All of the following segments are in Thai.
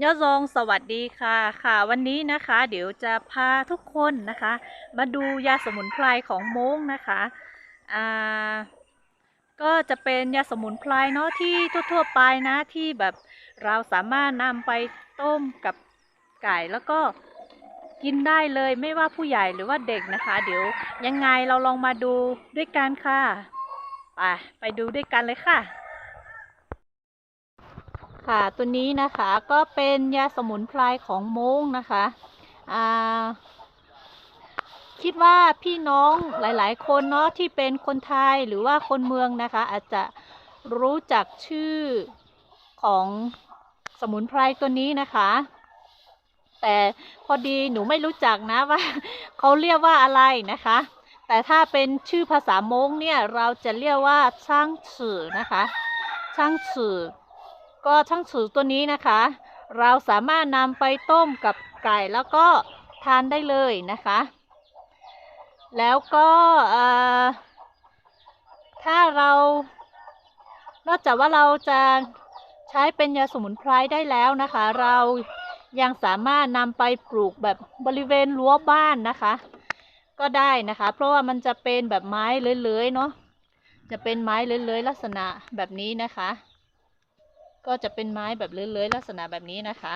ยอดซองสวัสดีค่ะค่ะ วันนี้นะคะ เดี๋ยวจะพาทุกคนนะคะ มาดูยาสมุนไพรของม้งนะคะอ่าก็จะเป็นยาสมุนไพรเนาะที่ทั่วๆไปนะที่แบบเราสามารถนำไปต้มกับไก่แล้วก็กินได้เลยไม่ว่าผู้ใหญ่หรือว่าเด็กนะคะ เดี๋ยวยังไงเราลองมาดูด้วยกันค่ะ ไปไปดูด้วยกันเลยค่ะ ค่ะ ตัวนี้นะคะก็เป็นยาสมุนไพรของมงนะคะอ่าคิดว่าพี่น้องหลาย ๆ คนเนาะที่เป็นคนไทยหรือว่าคนเมืองนะคะ อาจจะรู้จักชื่อของสมุนไพรตัวนี้นะคะ แต่พอดีหนูไม่รู้จักนะว่าเขาเรียกว่าอะไรนะคะ แต่ถ้าเป็นชื่อภาษามงเนี่ยเราจะเรียกว่าช่างฉือนะคะช่างฉือ ก็ช่างฉือตัวนี้นะคะ เราสามารถนำไปต้มกับไก่แล้วก็ทานได้เลยนะคะ แล้วก็ถ้าเรา นอกจากว่าเราจะใช้เป็นยาสมุนไพรได้แล้วนะคะ เรายังสามารถนำไปปลูกแบบบริเวณรั้วบ้านนะคะ ก็ได้นะคะ เพราะว่ามันจะเป็นแบบไม้เลื้อยๆเนาะจะเป็นไม้เลื้อยๆลักษณะแบบนี้นะคะ ก็จะเป็นไม้แบบเลื้อยๆลักษณะแบบนี้นะคะ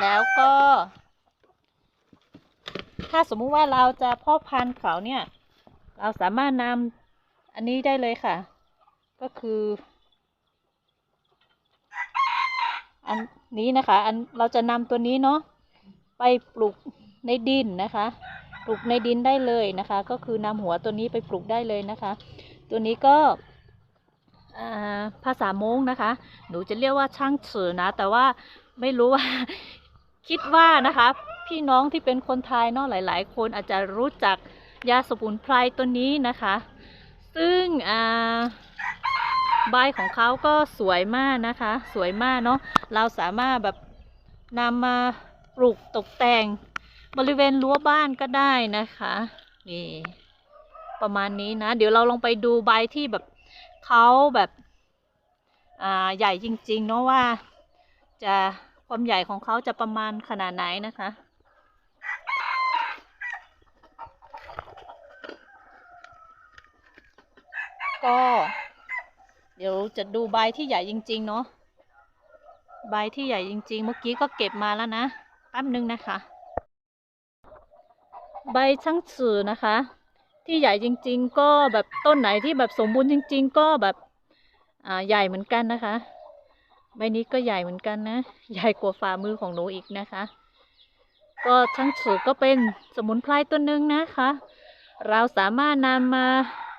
แล้วก็ ถ้าสมมุติว่าเราจะพาะพันธุ์เขาเนี่ย เราสามารถนำอันนี้ได้เลยค่ะ ก็คือ อันนี้นะคะ อันเราจะนำตัวนี้เนาะไปปลูกในดินนะคะ ปลูกในดินได้เลยนะคะ ก็คือนำหัวตัวนี้ไปปลูกได้เลยนะคะ ตัวนี้ก็ ภาษามงนะคะ หนูจะเรียกว่าช่างเฉือนะ แต่ว่าไม่รู้ว่าคิดว่านะคะ พี่น้องที่เป็นคนไทยเนาะหลาย ๆ คนอาจจะรู้จักยาสมุนไพรตัวนี้นะคะ ซึ่งใบของเขาก็สวยมากนะคะ สวยมากเนาะเราสามารถแบบนำมาปลูกตกแต่งบริเวณรั้วบ้านก็ได้นะคะนี่ประมาณนี้นะ เดี๋ยวเราลองไปดูใบที่แบบ เขาแบบอ่าใหญ่จริง ๆ เนาะว่าจะความใหญ่ของเขาจะประมาณขนาดไหนนะคะ ก็ เดี๋ยวจะดูใบที่ใหญ่จริง ๆ เนาะใบที่ใหญ่จริง ๆ เมื่อกี้ก็เก็บมาแล้วนะแป๊บนึงนะคะ ใบช่างสื่อนะคะ ที่ใหญ่จริง ๆ ก็แบบต้นไหนที่แบบสมบูรณ์จริง ๆ ก็แบบอ่าใหญ่เหมือนกันนะคะ ใบนี้ก็ใหญ่เหมือนกันนะ ใหญ่กว่าฝ่ามือของหนูอีกนะคะ ก็ช่างฉือก็เป็นสมุนไพรตัวหนึ่งนะคะ เราสามารถนำมา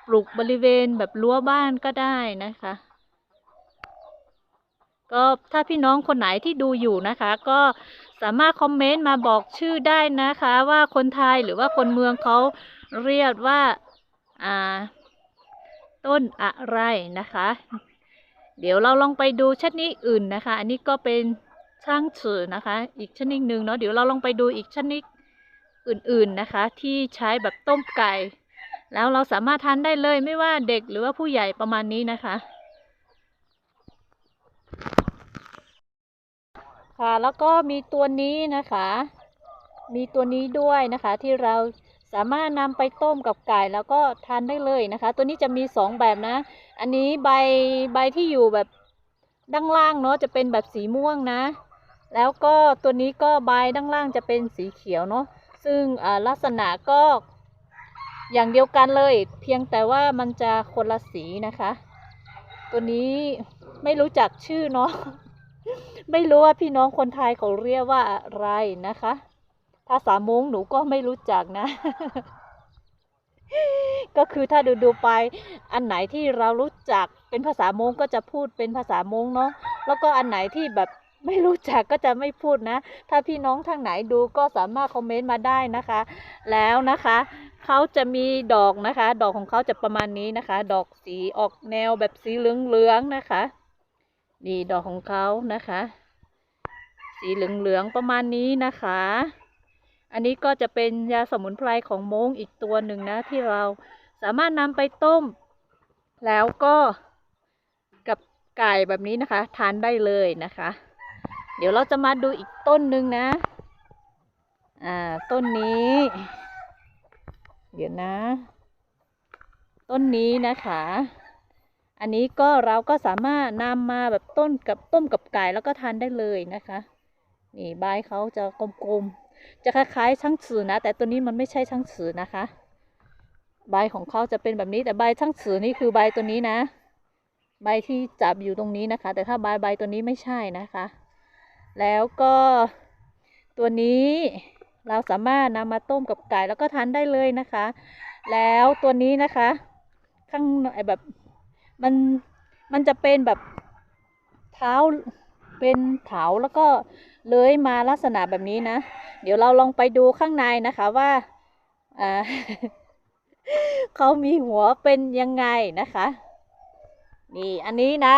ปลูกบริเวณแบบรั้วบ้านก็ได้นะคะ ก็ถ้าพี่น้องคนไหนที่ดูอยู่นะคะ ก็สามารถคอมเมนต์มาบอกชื่อได้นะคะ ว่าคนไทยหรือว่าคนเมืองเขา เรียกว่าอ่าต้นอะไรนะคะ เดี๋ยวเราลองไปดูชนิดอื่นนะคะ อันนี้ก็เป็นช่างฉือนะคะ อีกชนิดหนึ่งเนาะเดี๋ยวเราลองไปดูอีกชนิดอื่นๆนะคะ ที่ใช้แบบต้มไก่ แล้วเราสามารถทานได้เลยไม่ว่าเด็กหรือว่าผู้ใหญ่ประมาณนี้นะคะค่ะแล้วก็มีตัวนี้นะคะ มีตัวนี้ด้วยนะคะที่เรา สามารถนำไปต้มกับไก่แล้วก็ทานได้เลยนะคะ ตัวนี้จะมีสองแบบนะ อันนี้ใบใบที่อยู่แบบด้านล่างเนาะจะเป็นแบบสีม่วงนะ แล้วก็ตัวนี้ก็ใบด้านล่างจะเป็นสีเขียวเนาะซึ่งลักษณะก็อย่างเดียวกันเลย เพียงแต่ว่ามันจะคนละสีนะคะ ตัวนี้ไม่รู้จักชื่อเนาะไม่รู้ว่าพี่น้องคนไทยเขาเรียกว่าอะไรนะคะ ภาษามงหนูก็ไม่รู้จักนะ ก็คือถ้าดูดูไป อันไหนที่เรารู้จักเป็นภาษามงก็จะพูดเป็นภาษามงเนาะ แล้วก็อันไหนที่แบบไม่รู้จักก็จะไม่พูดนะ ถ้าพี่น้องทางไหนดูก็สามารถคอมเมนต์มาได้นะคะ แล้วนะคะเขาจะมีดอกนะคะ ดอกของเขาจะประมาณนี้นะคะ ดอกสีออกแนวแบบสีเหลืองๆนะคะ นี่ดอกของเขานะคะ สีเหลืองๆประมาณนี้นะคะ อันนี้ก็จะเป็นยาสมุนไพรของมงอีกตัวหนึ่งนะ ที่เราสามารถนำไปต้ม แล้วก็กับไก่แบบนี้นะคะ ทานได้เลยนะคะ เดี๋ยวเราจะมาดูอีกต้นหนึ่งนะ อ่า ต้นนี้ เดี๋ยวนะ ต้นนี้นะคะอันนี้ก็เราก็สามารถนำมาแบบต้นกับต้มกับไก่แล้วก็ทานได้เลยนะคะ นี่ใบเขาจะกลมๆ จะคล้ายๆช่างสือนะ แต่ตัวนี้มันไม่ใช่ช่างสือนะคะ ใบของเขาจะเป็นแบบนี้แต่ใบช่างสือนี่คือใบตัวนี้นะ ใบที่จับอยู่ตรงนี้นะคะ แต่ถ้าใบใบตัวนี้ไม่ใช่นะคะ แล้วก็ตัวนี้เราสามารถนำมาต้มกับไก่แล้วก็ทานได้เลยนะคะ แล้วตัวนี้นะคะ ข้างแบบมันมันจะเป็นแบบเท้า เป็นเถาแล้วก็เลื้อยมาลักษณะแบบนี้นะ เดี๋ยวเราลองไปดูข้างในนะคะว่าอ่าเขามีหัวเป็นยังไงนะคะ นี่อันนี้นะ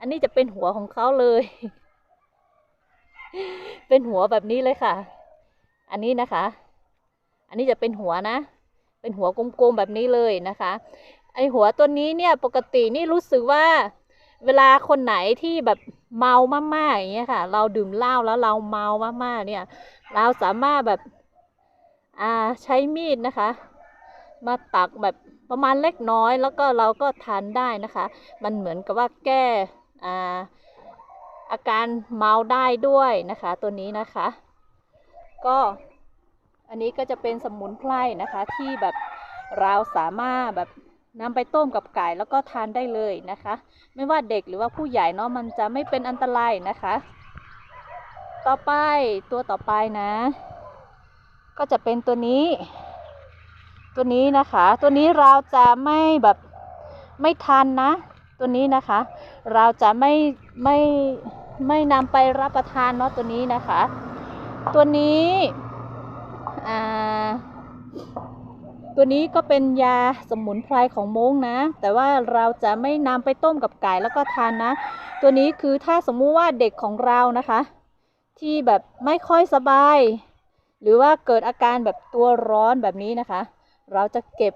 อันนี้จะเป็นหัวของเขาเลย เป็นหัวแบบนี้เลยค่ะ อันนี้นะคะ อันนี้จะเป็นหัวนะ เป็นหัวกลมๆแบบนี้เลยนะคะ ไอหัวตัวนี้เนี่ยปกตินี่รู้สึกว่า เวลาคนไหนที่แบบเมามากๆอย่างเงี้ยค่ะ เราดื่มเหล้าแล้วเราเมามากๆเนี่ย เราสามารถแบบอ่าใช้มีดนะคะ มาตักแบบประมาณเล็กน้อย แล้วก็เราก็ทานได้นะคะ มันเหมือนกับว่าแก้อ่าอาการเมาได้ด้วยนะคะ ตัวนี้นะคะ ก็อันนี้ก็จะเป็นสมุนไพรนะคะที่แบบเราสามารถแบบ นำไปต้มกับไก่แล้วก็ทานได้เลยนะคะ ไม่ว่าเด็กหรือว่าผู้ใหญ่เนาะมันจะไม่เป็นอันตรายนะคะ ต่อไปตัวต่อไปนะ ก็จะเป็นตัวนี้ ตัวนี้นะคะ ตัวนี้เราจะไม่แบบไม่ทันนะ ตัวนี้นะคะ เราจะไม่ไม่ไม่นำไปรับประทานเนาะตัวนี้นะคะ ตัวนี้อ่า ตัวนี้ก็เป็นยาสมุนไพรของม้งนะ แต่ว่าเราจะไม่นำไปต้มกับไก่แล้วก็ทานนะ ตัวนี้คือถ้าสมมุติว่าเด็กของเรานะคะ ที่แบบไม่ค่อยสบาย หรือว่าเกิดอาการแบบตัวร้อนแบบนี้นะคะ เราจะเก็บ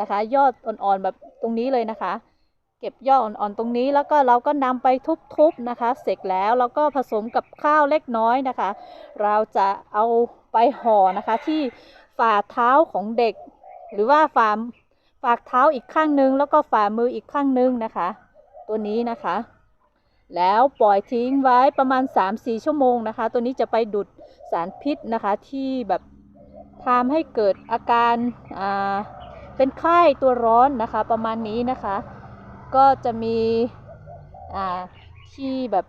นะคะยอดอ่อนๆแบบตรงนี้เลยนะคะ เก็บยอดอ่อนๆตรงนี้แล้วก็เราก็นำไปทุบๆนะคะ เสร็จแล้วเราก็ผสมกับข้าวเล็กน้อยนะคะ เราจะเอาไปห่อนะคะที่ฝ่าเท้าของเด็ก หรือว่าฝ่าฝากเท้าอีกข้างนึง แล้วก็ฝ่ามืออีกข้างนึงนะคะ ตัวนี้นะคะ แล้วปล่อยทิ้งไว้ประมาณ 3-4 ชั่วโมงนะคะ ตัวนี้จะไปดูดสารพิษนะคะที่แบบทำให้เกิดอาการอ่าเป็นไข้ตัวร้อนนะคะ ประมาณนี้นะคะ ก็จะมีอ่าที่แบบ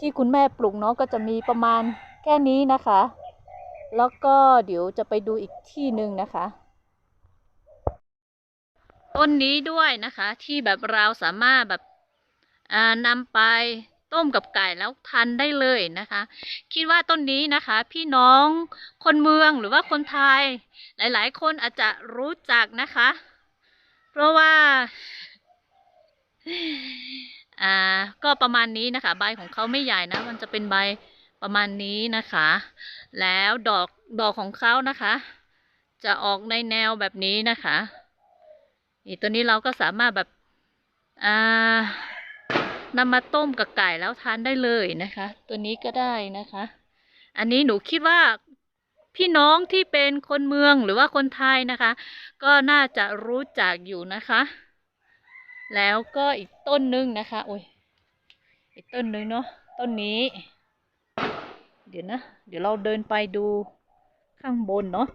ที่คุณแม่ปลูกเนาะก็จะมีประมาณแค่นี้นะคะ แล้วก็เดี๋ยวจะไปดูอีกที่หนึ่งนะคะ ต้นนี้ด้วยนะคะ ที่แบบเราสามารถแบบนำไปต้มกับไก่แล้วทานได้เลยนะคะ คิดว่าต้นนี้นะคะ พี่น้องคนเมืองหรือว่าคนไทย หลาย ๆ คนอาจจะรู้จักนะคะ เพราะว่าอ่าก็ประมาณนี้นะคะ ใบของเขาไม่ใหญ่นะ มันจะเป็นใบ ประมาณนี้นะคะ แล้วดอกดอกของเขานะคะ จะออกในแนวแบบนี้นะคะนี่ตัวนี้เราก็สามารถแบบอ่านำมาต้มกับไก่แล้วทานได้เลยนะคะ ตัวนี้ก็ได้นะคะ อันนี้หนูคิดว่าพี่น้องที่เป็นคนเมืองหรือว่าคนไทยนะคะ ก็น่าจะรู้จักอยู่นะคะ แล้วก็อีกต้นหนึงนะคะโอ้ยอีกต้นหนึงเนาะต้นนี้ เดี๋ยวนะ เดี๋ยวเราเดินไปดูข้างบนเนาะ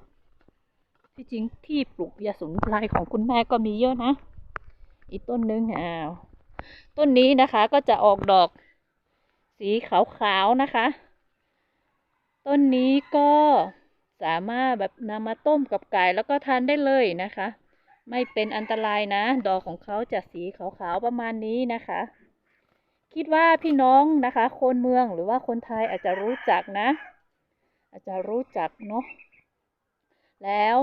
ที่จริงที่ปลูกยาสมุนไพรของคุณแม่ก็มีเยอะนะ อีกต้นหนึงอ้าวต้นนี้นะคะก็จะออกดอก สีขาวๆนะคะ ต้นนี้ก็สามารถแบบนำมาต้มกับไก่แล้วก็ทานได้เลยนะคะ ไม่เป็นอันตรายนะ ดอกของเขาจะสีขาวๆประมาณนี้นะคะ คิดว่าพี่น้องนะคะ คนเมืองหรือว่าคนไทยอาจจะรู้จักนะ อาจจะรู้จักเนาะแล้ว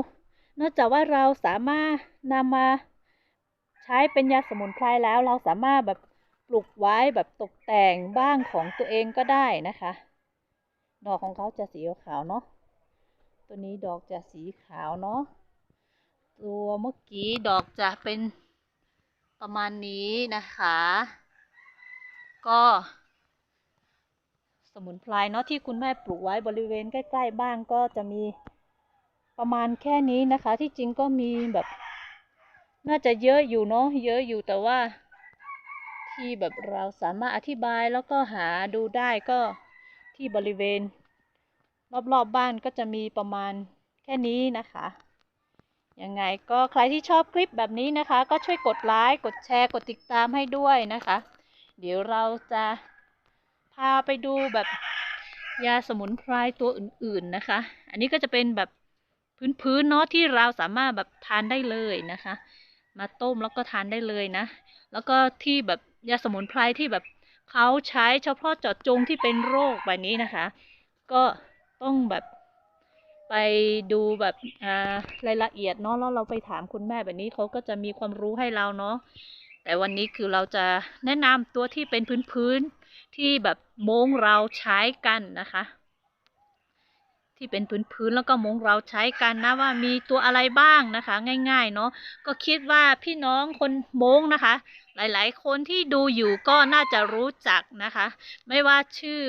นอกจากว่าเราสามารถนำมาใช้เป็นยาสมุนไพรแล้วเราสามารถแบบปลูกไว้แบบตกแต่งบ้านของตัวเองก็ได้นะคะดอกของเขาจะสีขาวเนาะตัวนี้ดอกจะสีขาวเนาะตัวเมื่อกี้ดอกจะเป็นประมาณนี้นะคะ ก็สมุนไพรเนาะที่คุณแม่ปลูกไว้บริเวณใกล้ ๆ บ้านก็จะมีประมาณแค่นี้นะคะ ที่จริงก็มีแบบ น่าจะเยอะอยู่เนาะเยอะอยู่แต่ว่า ที่แบบเราสามารถอธิบายแล้วก็หาดูได้ก็ที่บริเวณ รอบๆบบ้านก็จะมีประมาณแค่นี้นะคะยังไงก็ใครที่ชอบคลิปแบบนี้นะคะ ก็ช่วยกดไลค์กดแชร์กดติดตามให้ด้วยนะคะ เดี๋ยวเราจะพาไปดูแบบยาสมุนไพรตัวอื่นๆนะคะ อันนี้ก็จะเป็นแบบพื้นๆเนาะที่เราสามารถแบบทานได้เลยนะคะ มาต้มแล้วก็ทานได้เลยนะ แล้วก็ที่แบบยาสมุนไพรที่แบบเขาใช้เฉพาะเจาะจงที่เป็นโรคแบบนี้นะคะ ก็ต้องแบบไปดูแบบอ่ารายละเอียดเนาะแล้วเราไปถามคุณแม่แบบนี้เขาก็จะมีความรู้ให้เราเนาะ แต่วันนี้คือเราจะแนะนำตัวที่เป็นพื้นๆที่แบบม้งเราใช้กันนะคะ ที่เป็นพื้นๆแล้วก็มงเราใช้กันนะว่ามีตัวอะไรบ้างนะคะ ง่าย ๆ เนาะก็คิดว่าพี่น้องคนมงนะคะ หลายๆ คนที่ดูอยู่ก็น่าจะรู้จักนะคะ ไม่ว่าชื่อ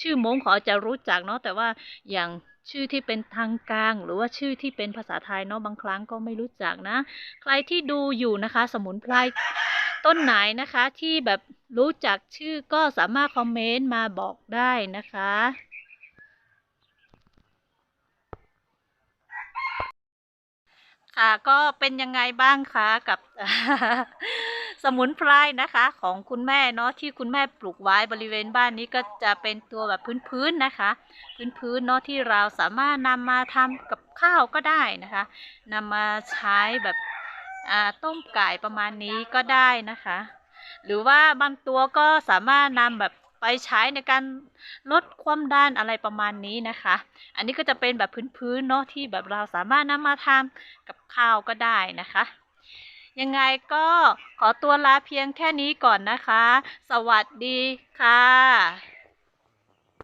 ชื่อมงขาจะรู้จักเนาะแต่ว่าอย่าง ชื่อที่เป็นทางกางหรือว่าชื่อที่เป็นภาษาไทยเนาะบางครั้งก็ไม่รู้จักนะ ใครที่ดูอยู่นะคะ สมุนไพรต้นไหนนะคะ ที่แบบรู้จักชื่อก็สามารถคอมเมนต์มาบอกได้นะคะค่ะก็เป็นยังไงบ้างคะกับ สมุนไพรนะคะ ของคุณแม่เนาะที่คุณแม่ปลูกไว้บริเวณบ้านนี้ก็จะเป็นตัวแบบพื้นๆนะคะ พื้นๆเนาะที่เราสามารถนำมาทำกับข้าวก็ได้นะคะนำมาใช้แบบต้มไก่ประมาณนี้ก็ได้นะคะ หรือว่าบางตัวก็สามารถนำแบบไปใช้ในการลดความดันอะไรประมาณนี้นะคะ อันนี้ก็จะเป็นแบบพื้นๆเนาะที่แบบเราสามารถนำมาทำกับข้าวก็ได้นะคะ ยังไงก็ขอตัวลาเพียงแค่นี้ก่อนนะคะ สวัสดีค่ะ